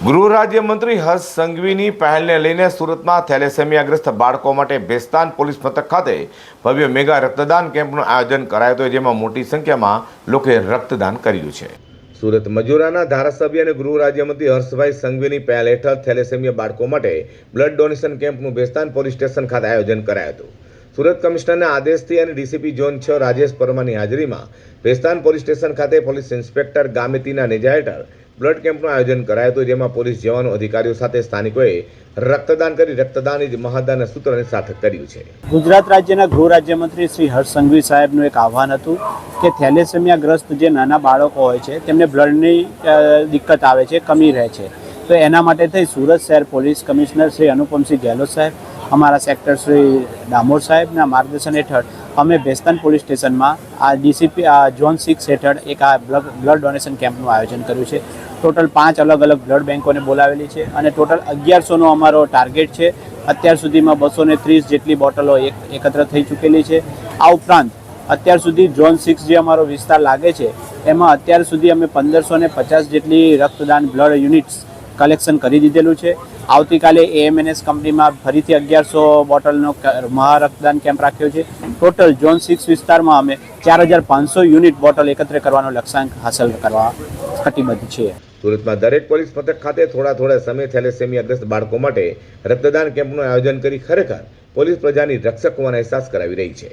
ગૃહ રાજ્યમંત્રી હર્ષ સંઘવીની પહેલને લઈને સુરતમાં થેલેસેમિયાગ્રસ્ત બાળકો માટે બેસ્તાન પોલીસ મથક ખાતે ભવ્ય મેગા રક્તદાન કેમ્પનું આયોજન કરાયું હતું, જેમાં મોટી સંખ્યામાં લોકોએ રક્તદાન કર્યું છે. સુરત મજૂરાના ધારાસભ્ય અને ગૃહ રાજ્યમંત્રી હર્ષભાઈ સંઘવીની પહેલ હેઠળ થેલેસેમિયા બાળકો માટે બ્લડ ડોનેશન કેમ્પનું બેસ્તાન પોલીસ સ્ટેશન ખાતે આયોજન કરાયું હતું. સુરત કમિશનરના આદેશથી અને ડીસીપી ઝોન છ રાજેશ પરમાની હાજરીમાં બેસ્તાન પોલીસ સ્ટેશન ખાતે પોલીસ ઇન્સ્પેક્ટર ગામિતીના નેજા હેઠળ બ્લડ કેમ્પનું આયોજન કરાયું હતું, જેમાં પોલીસ જવાનો અધિકારીઓ સાથે સ્થાનિકોએ રક્તદાન કરી, રક્તદાન જ મહાદાનના સૂત્રને સાર્થક કર્યું છે. ગુજરાત રાજ્યના ગૃહ રાજ્યમંત્રી શ્રી હર્ષ સંઘવી સાહેબનું એક આહવાન હતું કે થેલેસેમિયાગ્રસ્ત જે નાના બાળકો હોય છે, તેમને બ્લડની દિક્કત આવે છે, કમી રહે છે. તો એના માટે થઈ સુરત શહેર પોલીસ કમિશનર શ્રી અનુપમસિંહ ગેહલોત સાહેબ અમારા સેક્ટર શ્રી ડામોર સાહેબના માર્ગદર્શન હેઠળ અમે ભેસ્તાન પોલીસ સ્ટેશનમાં આ ડીસીપી, આ ઝોન સિક્સ હેઠળ એક આ બ્લડ બ્લડ ડોનેશન કેમ્પનું આયોજન કર્યું છે. ટોટલ પાંચ અલગ અલગ બ્લડ બેંકોને બોલાવેલી છે અને ટોટલ અગિયારસોનો અમારો ટાર્ગેટ છે. અત્યાર સુધીમાં બસો ત્રીસ જેટલી બોટલો એક, એકત્ર થઈ ચૂકેલી છે. આ ઉપરાંત અત્યાર સુધી ઝોન સિક્સ જે અમારો વિસ્તાર લાગે છે, એમાં અત્યાર સુધી અમે પંદરસો પચાસ જેટલી રક્તદાન બ્લડ યુનિટ્સ કલેક્શન કરી દીધેલું છે. આવતીકાલે એએમએનએસ કંપનીમાં ફરીથી અગિયારસો બોટલનો મહારક્તદાન કેમ્પ રાખ્યો છે. ટોટલ ઝોન સિક્સ વિસ્તારમાં અમે ચાર હજાર પાંચસો યુનિટ બોટલ એકત્ર કરવાનો લક્ષ્યાંક હાંસલ કરવા કટિબદ્ધ છીએ. સુરતમાં દરેક પોલીસ મથક ખાતે થોડા થોડા સમય થેલેસેમિયાગ્રસ્ત બાળકો માટે રક્તદાન કેમ્પનું આયોજન કરી ખરેખર પોલીસ પ્રજાની રક્ષક હોવાનો અહેસાસ કરાવી રહી છે.